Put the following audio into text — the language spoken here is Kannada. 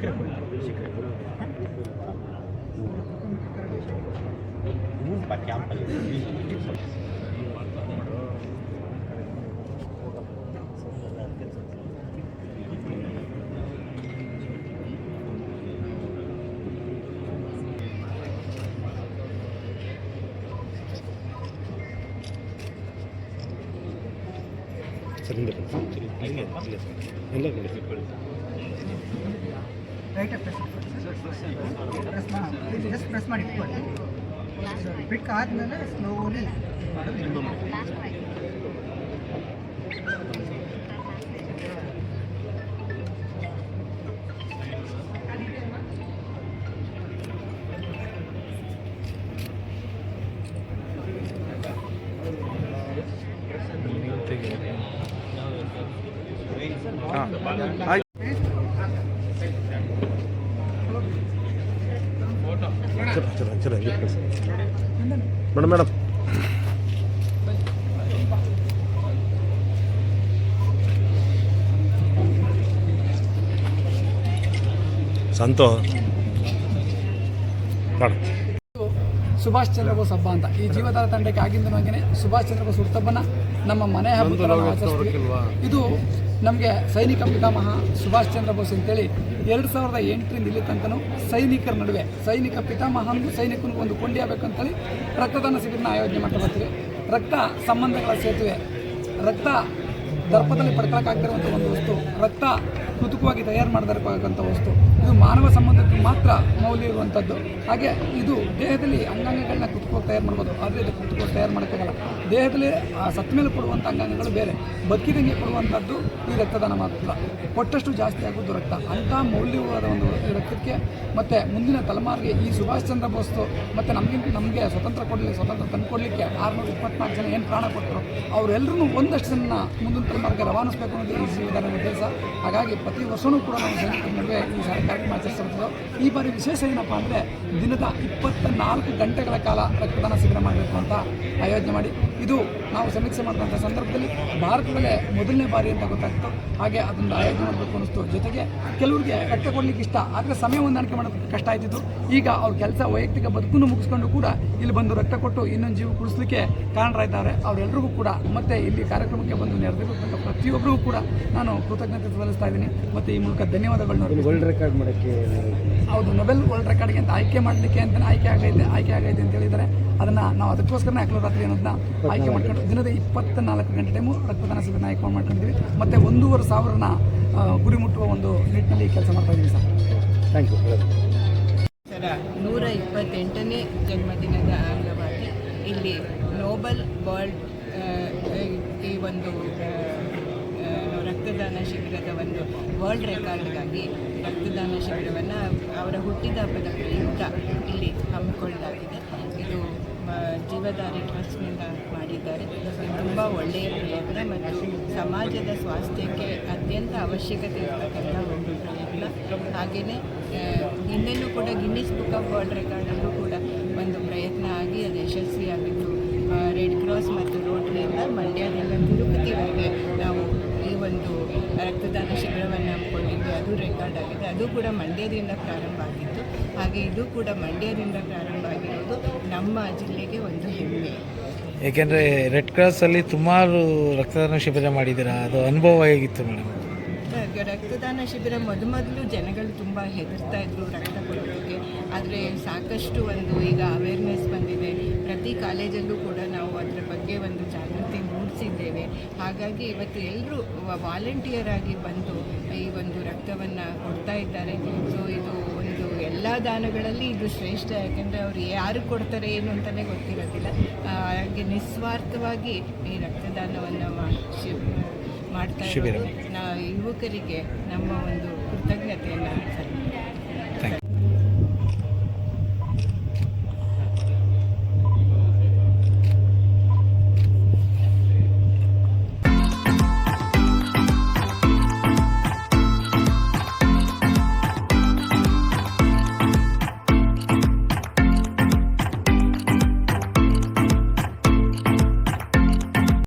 ಶೀಘ್ರ ಕೊಡಿ ಶೀಘ್ರ ಸರ್ ಹಿಂದೆ ಬನ್ನಿ. ಇಲ್ಲ ಸರ್. ಎಲ್ಲ ನೋಡಿ ಸರ್. ರೈಟ್ ಪ್ರೆಸ್ ಪ್ರೆಸ್ ಮಾಡಿ ಜಸ್ಟ್ ಪ್ರೆಸ್ ಮಾಡಿ ಬಿಟ್ಟು ಆದಮೇಲೆ ಸ್ಲೋಲಿ ಹಾಂ ಆಯ್ತು madam madam ಸಂತೋ madam Subhash Chandra Bose ಹಬ್ಬ ಅಂತ. ಈ ಜೀವಧಾರ ತಂಡಕ್ಕೆ ಆಗಿಂದ ಸುಭಾಷ್ ಚಂದ್ರ ಬೋಸ್ ಹುಟ್ಟಬ್ಬನ ನಮ್ಮ ಮನೆ ಹಬ್ಬ ಇದು ನಮಗೆ ಸೈನಿಕ ಪಿತಾಮಹ ಸುಭಾಷ್ ಚಂದ್ರ ಬೋಸ್ ಅಂತೇಳಿ ಎರಡು ಸಾವಿರದ ಎಂಟರಿಂದ ಇಲ್ಲಿ ತನಕನೂ ಸೈನಿಕರ ನಡುವೆ, ಸೈನಿಕ ಪಿತಾಮಹನಿಗೂ ಸೈನಿಕನಿಗೂ ಒಂದು ಕೊಂಡಿ ಆಗಬೇಕಂತೇಳಿ ರಕ್ತದಾನ ಶಿಬಿರನ ಆಯೋಜನೆ ಮಾಡ್ತಾ ಬರ್ತೀವಿ. ರಕ್ತ ಸಂಬಂಧಗಳ ಸೇತುವೆ, ರಕ್ತ ದರ್ಪದಲ್ಲಿ ಪಡ್ಕೊಳಕ್ಕಾಗ್ತಿರುವಂಥ ಒಂದು ವಸ್ತು, ರಕ್ತ ಕೃತಕವಾಗಿ ತಯಾರು ಮಾಡದಿರಬೇಕಂತ ವಸ್ತು. ಇದು ಮಾನವ ಸಂಬಂಧಕ್ಕೆ ಮಾತ್ರ ಮೌಲ್ಯ ಇರುವಂಥದ್ದು ಹಾಗೆ ಇದು ದೇಹದಲ್ಲಿ ಅಂಗಾಂಗಗಳನ್ನ ಕೃತಕವಾಗಿ ತಯಾರು ಮಾಡ್ಬೋದು. ಆದರೆ ಇದು ಕೃತಕವಾಗಿ ತಯಾರು ಮಾಡೋಕ್ಕಾಗಲ್ಲ. ದೇಹದಲ್ಲಿ ಆ, ಸತ್ತ ಮೇಲೆ ಕೊಡುವಂಥ ಅಂಗಾಂಗಗಳು ಬೇರೆ. ಬದುಕಿದಂಗೆ ಕೊಡುವಂಥದ್ದು ಈ ರಕ್ತದಾನ ಮಾತ್ರ. ಕೊಟ್ಟಷ್ಟು ಜಾಸ್ತಿ ಆಗೋದು ರಕ್ತ. ಅಂಥ ಮೌಲ್ಯವಾದ ಒಂದು ರಕ್ತಕ್ಕೆ ಮತ್ತು ಮುಂದಿನ ತಲೆಮಾರಿಗೆ ಈ ಸುಭಾಷ್ ಚಂದ್ರ ಬೋಸ್ ಮತ್ತು ನಮಗಿಂತ ನಮಗೆ ಸ್ವತಂತ್ರ ಕೊಡಲಿ ಸ್ವತಂತ್ರ ತಂದುಕೊಡ್ಲಿಕ್ಕೆ ಆರುನೂರ ಇಪ್ಪತ್ನಾಲ್ಕು ಜನ ಏನು ಪ್ರಾಣ ಕೊಟ್ಟರು ಅವರೆಲ್ಲರೂ ಒಂದಷ್ಟು ಜನ ಮುಂದಿನ ತಲೆಮಾರಿಗೆ ರವಾನಿಸಬೇಕು ಅನ್ನೋದು ಈ ಜೀವದಾರ ಉದ್ದೇಶ ಹಾಗಾಗಿ ಪ್ರತಿ ವರ್ಷವೂ ಕೂಡ ನಾವು ನಡುವೆ ಈ ಕಾರ್ಯಕ್ರಮ ಈ ಬಾರಿ ವಿಶೇಷ ಏನಪ್ಪ ಅಂದರೆ ದಿನದ ಇಪ್ಪತ್ತ ನಾಲ್ಕು ಗಂಟೆಗಳ ಕಾಲ ರಕ್ತದಾನ ಶಿಬಿರ ಮಾಡಬೇಕು ಅಂತ ಆಯೋಜನೆ ಮಾಡಿ. ಇದು ನಾವು ಸಮೀಕ್ಷೆ ಮಾಡಿದಂಥ ಸಂದರ್ಭದಲ್ಲಿ ಭಾರತದಲ್ಲೇ ಮೊದಲನೇ ಬಾರಿ ಅಂತ ಗೊತ್ತಾಗ್ತು ಹಾಗೆ ಅದನ್ನು ಆಯೋಜನೆ ಮಾಡಬೇಕು ಅನ್ನಿಸ್ತು. ಜೊತೆಗೆ ಕೆಲವರಿಗೆ ರಕ್ತ ಕೊಡಲಿಕ್ಕೆ ಇಷ್ಟ, ಆದರೆ ಸಮಯ ಹೊಂದಾಣಿಕೆ ಮಾಡೋದಕ್ಕೆ ಕಷ್ಟ ಆಯ್ತಿತ್ತು. ಈಗ ಅವ್ರ ಕೆಲಸ ವೈಯಕ್ತಿಕ ಬದುಕನ್ನು ಮುಗಿಸ್ಕೊಂಡು ಕೂಡ ಇಲ್ಲಿ ಬಂದು ರಕ್ತ ಕೊಟ್ಟು ಇನ್ನೊಂದು ಜೀವ ಕುಡಿಸ್ಲಿಕ್ಕೆ ಕಾರಣರಾಗಿದ್ದಾರೆ. ಅವರೆಲ್ಲರಿಗೂ ಕೂಡ ಮತ್ತೆ ಇಲ್ಲಿ ಕಾರ್ಯಕ್ರಮಕ್ಕೆ ಬಂದು ನೆರೆದಿರತಕ್ಕಂಥ ಪ್ರತಿಯೊಬ್ಬರಿಗೂ ಕೂಡ ನಾನು ಕೃತಜ್ಞತೆ ಸಲ್ಲಿಸ್ತಾ ಇದ್ದೀನಿ. ಮತ್ತು ಈ ಮೂಲಕ ಧನ್ಯವಾದಗಳು. ವರ್ಲ್ಡ್ ರೆಕಾರ್ಡ್ ಮಾಡೋಕ್ಕೆ ಹೌದು ನೊಬೆಲ್ ವರ್ಲ್ಡ್ ರೆಕಾರ್ಡ್ಗೆ ಅಂತ ಆಯ್ಕೆ ಮಾಡಲಿಕ್ಕೆ ಅಂತ ಆಯ್ಕೆ ಆಗೈತೆ ಆಯ್ಕೆ ಆಗೈತೆ ಅಂತ ಹೇಳಿದರೆ ಅದನ್ನು ನಾವು ಅದಕ್ಕೋಸ್ಕರನೇ ಅಕ್ಲೋ ರಾತ್ರಿ ಅನ್ನೋದನ್ನ ಆಯ್ಕೆ ಮಾಡ್ಕೊಂಡು ದಿನದ ಇಪ್ಪತ್ತ ನಾಲ್ಕು ಗಂಟೆ ಟೈಮು ರಕ್ತದಾನ ಶಿಬಿರನ ಆಯ್ಕೆ ಮಾಡ್ಕೊಂಡಿದ್ದೀವಿ. ಮತ್ತು ಒಂದೂವರೆ ಸಾವಿರನ ಗುರಿ ಮುಟ್ಟುವ ಒಂದು ನಿಟ್ಟಿನಲ್ಲಿ ಕೆಲಸ ಮಾಡ್ತಾ ಇದ್ದೀವಿ ಸರ್. ಥ್ಯಾಂಕ್ ಯು ಸರ ನೂರ ಇಪ್ಪತ್ತೆಂಟನೇ ಜನ್ಮದಿನದ ಅಂಗವಾಗಿ ಇಲ್ಲಿ ನೋಬಲ್ ವರ್ಲ್ಡ್ ಈ ಒಂದು ರಕ್ತದಾನ ಶಿಬಿರದ ಒಂದು ವರ್ಲ್ಡ್ ರೆಕಾರ್ಡ್ಗಾಗಿ ರಕ್ತದಾನ ಶಿಬಿರವನ್ನು ಅವರ ಹುಟ್ಟಿದ ಹಬ್ಬದ ಪ್ರಯುಕ್ತ ಇಲ್ಲಿ ಹಮ್ಮಿಕೊಳ್ಳಲಾಗಿದೆ. ಇದು ಜೀವಧಾರಿ ಟ್ರಸ್ಟ್ನಿಂದ ಮಾಡಿದ್ದಾರೆ. ತುಂಬ ಒಳ್ಳೆಯ ಪ್ರಯತ್ನ ಮತ್ತು ಸಮಾಜದ ಸ್ವಾಸ್ಥ್ಯಕ್ಕೆ ಅತ್ಯಂತ ಅವಶ್ಯಕತೆ ಇರತಕ್ಕಂಥ ಒಂದು ಪ್ರಯತ್ನ. ಹಾಗೆಯೇ ಹಿಂದೆಯೂ ಕೂಡ ಗಿನ್ನಿಸ್ ಬುಕ್ ಆಫ್ ವರ್ಲ್ಡ್ ರೆಕಾರ್ಡಲ್ಲೂ ಕೂಡ ಒಂದು ಪ್ರಯತ್ನ ಆಗಿ ಅದು ಯಶಸ್ವಿಯಾಗಿತ್ತು ರೆಡ್ ಕ್ರಾಸ್ ಮತ್ತು ರೋಟರಿಯಿಂದ ಮಂಡ್ಯದಿಂದ ತಿರುಪತಿವರೆಗೆ ನಾವು ಅದು ರೆಕಾರ್ಡ್ ಆಗಿದೆ. ಅದು ಕೂಡ ಮಂಡ್ಯದಿಂದ ಪ್ರಾರಂಭ ಆಗಿತ್ತು. ಹಾಗೆ ಇದು ಕೂಡ ಮಂಡ್ಯದಿಂದ ಪ್ರಾರಂಭ ಆಗಿರೋದು ನಮ್ಮ ಜಿಲ್ಲೆಗೆ ಒಂದು ಹೆಮ್ಮೆ. ಏಕೆಂದರೆ ರೆಡ್ ಕ್ರಾಸಲ್ಲಿ ಸುಮಾರು ರಕ್ತದಾನ ಶಿಬಿರ ಮಾಡಿದ್ದೀರಾ? ಅದು ಅನುಭವ ಹೇಗಿತ್ತು ಮೇಡಮ್? ರಕ್ತದಾನ ಶಿಬಿರ ಮೊದಮೊದಲು ಜನಗಳು ತುಂಬ ಹೆದರ್ತಾ ಇದ್ರು ರಕ್ತ ಕೊಡೋದಕ್ಕೆ. ಆದರೆ ಸಾಕಷ್ಟು ಒಂದು ಈಗ ಅವೇರ್ನೆಸ್ ಬಂದಿದೆ. ಪ್ರತಿ ಕಾಲೇಜಲ್ಲೂ ಕೂಡ ನಾವು ಅದರ ಬಗ್ಗೆ ಒಂದು ಜಾಗೃತಿ ಮೂಡಿಸಿದ್ದೇವೆ. ಹಾಗಾಗಿ ಇವತ್ತು ಎಲ್ಲರೂ ವಾಲಂಟಿಯರ್ ಆಗಿ ಬಂದು ಈ ಒಂದು ರಕ್ತವನ್ನು ಕೊಡ್ತಾ ಇದ್ದಾರೆ. ಸೊ ಇದು ಒಂದು ಎಲ್ಲ ದಾನಗಳಲ್ಲಿ ಇದು ಶ್ರೇಷ್ಠ ಯಾಕೆಂದರೆ ಅವರು ಯಾರು ಕೊಡ್ತಾರೆ ಏನು ಅಂತಲೇ ಗೊತ್ತಿರೋದಿಲ್ಲ. ಹಾಗೆ ನಿಸ್ವಾರ್ಥವಾಗಿ ಈ ರಕ್ತದಾನವನ್ನು ಮಾಡ್ತಾ. ಇರೋದು. ನಾ ಯುವಕರಿಗೆ ನಮ್ಮ ಒಂದು